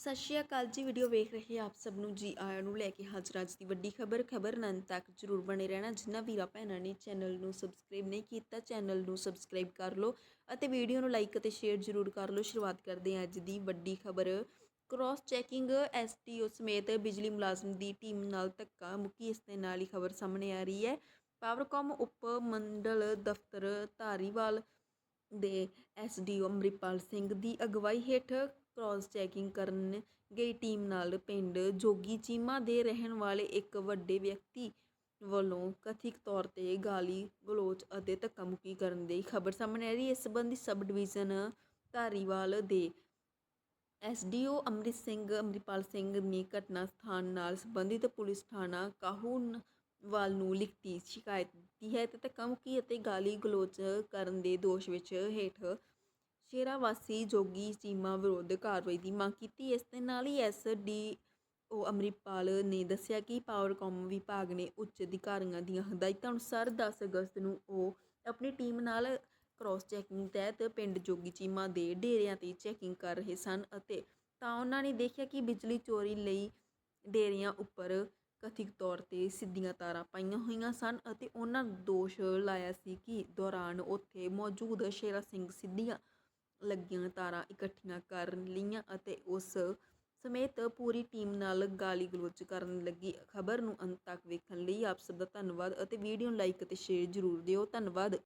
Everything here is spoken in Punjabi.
ਸਤਿ ਸ਼੍ਰੀ ਅਕਾਲ ਜੀ ਵੀਡੀਓ ਵੇਖ ਰਹੇ ਆਪ ਸਭ ਨੂੰ। ਜੀ ਆਇਆਂ ਨੂੰ ਲੈ ਕੇ ਹਾਜ਼ਰ ਅੱਜ ਦੀ ਵੱਡੀ ਖਬਰ। ਖਬਰ ਨੰਨ ਤੱਕ ਜਰੂਰ ਬਣੇ ਰਹਿਣਾ। ਜਿਨ੍ਹਾਂ ਵੀਰਾਂ ਭੈਣਾਂ ਨੇ ਚੈਨਲ ਨੂੰ ਸਬਸਕ੍ਰਾਈਬ ਨਹੀਂ ਕੀਤਾ ਚੈਨਲ ਨੂੰ ਸਬਸਕ੍ਰਾਈਬ ਕਰ ਲਓ ਅਤੇ ਵੀਡੀਓ ਨੂੰ ਲਾਈਕ ਅਤੇ ਸ਼ੇਅਰ ਜਰੂਰ ਕਰ ਲਓ। ਸ਼ੁਰੂਆਤ ਕਰਦੇ ਹਾਂ ਅੱਜ ਦੀ ਵੱਡੀ ਖਬਰ। ਕ੍ਰਾਸ ਚੈਕਿੰਗ ਐਸਟੀਓ ਸਮੇਤ ਬਿਜਲੀ ਮੁਲਾਜ਼ਮ ਦੀ ਟੀਮ ਨਾਲ ਧੱਕਾ। ਮੁੱਕੀ ਇਸ ਦੇ ਨਾਲ ਹੀ ਖਬਰ ਸਾਹਮਣੇ ਆ ਰਹੀ ਹੈ। ਪਾਵਰਕਾਮ ਉਪ ਮੰਡਲ ਦਫ਼ਤਰ ਧਾਰੀਵਾਲ ਦੇ ਐਸਡੀਓ ਅੰਮ੍ਰਿਤਪਾਲ ਸਿੰਘ ਦੀ ਅਗਵਾਈ ਹੇਠ ਕ੍ਰਾਸ ਚੈਕਿੰਗ ਕਰਨ ਗਈ ਟੀਮ ਨਾਲ ਪਿੰਡ ਜੋਗੀ ਚੀਮਾ ਦੇ ਰਹਿਣ ਵਾਲੇ ਇੱਕ ਵੱਡੇ ਵਿਅਕਤੀ ਵੱਲੋਂ ਕਥਿਤ ਤੌਰ ਤੇ ਗਾਲੀ, ਗਲੋਚ ਅਤੇ ਧੱਕਾਮੁੱਕੀ ਕਰਨ ਦੀ ਖਬਰ ਸਾਹਮਣੇ ਆ ਰਹੀ ਹੈ। ਇਸ ਸੰਬੰਧੀ ਸਬ ਡਿਵੀਜ਼ਨ ਧਾਰੀਵਾਲ ਦੇ ਐਸਡੀਓ ਅੰਮ੍ਰਿਤ ਸਿੰਘ, ਅੰਮ੍ਰਿਤਪਾਲ ਸਿੰਘ ਨੇ ਘਟਨਾ ਸਥਾਨ ਨਾਲ ਸੰਬੰਧਿਤ ਪੁਲਿਸ ਥਾਣਾ ਕਾਹੂ ਵੱਲ ਨੂੰ ਲਿਖਤੀ, ਸ਼ਿਕਾਇਤ ਦਿੱਤੀ ਹੈ ਤੇ ਧੱਕਾਮੁੱਕੀ ਅਤੇ ਗਾਲੀ ਗਲੋਚ ਕਰਨ ਦੇ ਦੋਸ਼ ਵਿੱਚ ਹੇਠ ਸ਼ੇਰਾ ਵਾਸੀ ਜੋਗੀ ਚੀਮਾ ਵਿਰੁੱਧ ਕਾਰਵਾਈ ਦੀ ਮੰਗ ਕੀਤੀ। ਇਸ ਦੇ ਨਾਲ ਹੀ ਐਸ ਡੀ ਉਹ ਅੰਮ੍ਰਿਤਪਾਲ ਨੇ ਦੱਸਿਆ ਕਿ ਪਾਵਰਕਾਮ ਵਿਭਾਗ ਨੇ ਉੱਚ ਅਧਿਕਾਰੀਆਂ ਦੀਆਂ ਹਦਾਇਤਾਂ ਅਨੁਸਾਰ 10 ਅਗਸਤ ਨੂੰ ਉਹ ਆਪਣੀ ਟੀਮ ਨਾਲ ਕ੍ਰਾਸ ਚੈਕਿੰਗ ਤਹਿਤ ਪਿੰਡ ਜੋਗੀ ਚੀਮਾ ਦੇ ਡੇਰਿਆਂ ਤੇ ਚੈਕਿੰਗ ਕਰ ਰਹੇ ਸਨ ਅਤੇ ਤਾਂ ਉਹਨਾਂ ਨੇ ਦੇਖਿਆ ਕਿ ਬਿਜਲੀ ਚੋਰੀ ਲਈ ਡੇਰਿਆਂ ਉੱਪਰ ਕਥਿਤ ਤੌਰ ਤੇ ਸਿੱਧੀਆਂ ਤਾਰਾਂ ਪਾਈਆਂ ਹੋਈਆਂ ਸਨ ਅਤੇ ਉਹਨਾਂ ਦੋਸ਼ ਲਾਇਆ ਸੀ ਕਿ ਦੌਰਾਨ ਉੱਥੇ ਮੌਜੂਦ ਸ਼ੇਰਾ ਸਿੰਘ ਸਿੱਧੀਆਂ ਲੱਗੀਆਂ ਤਾਰਾਂ ਇਕੱਠੀਆਂ ਕਰ ਲਈਆਂ ਅਤੇ ਉਸ ਸਮੇਤ ਪੂਰੀ ਟੀਮ ਨਾਲ ਗਾਲੀ ਗਲੋਚ ਕਰਨ ਲੱਗੀ। ਖਬਰ ਨੂੰ ਅੰਤ ਤੱਕ ਵੇਖਣ ਲਈ ਆਪ ਸਭ ਦਾ ਧੰਨਵਾਦ ਅਤੇ ਵੀਡੀਓ ਨੂੰ ਲਾਈਕ ਅਤੇ ਸ਼ੇਅਰ ਜ਼ਰੂਰ ਦਿਓ। ਧੰਨਵਾਦ।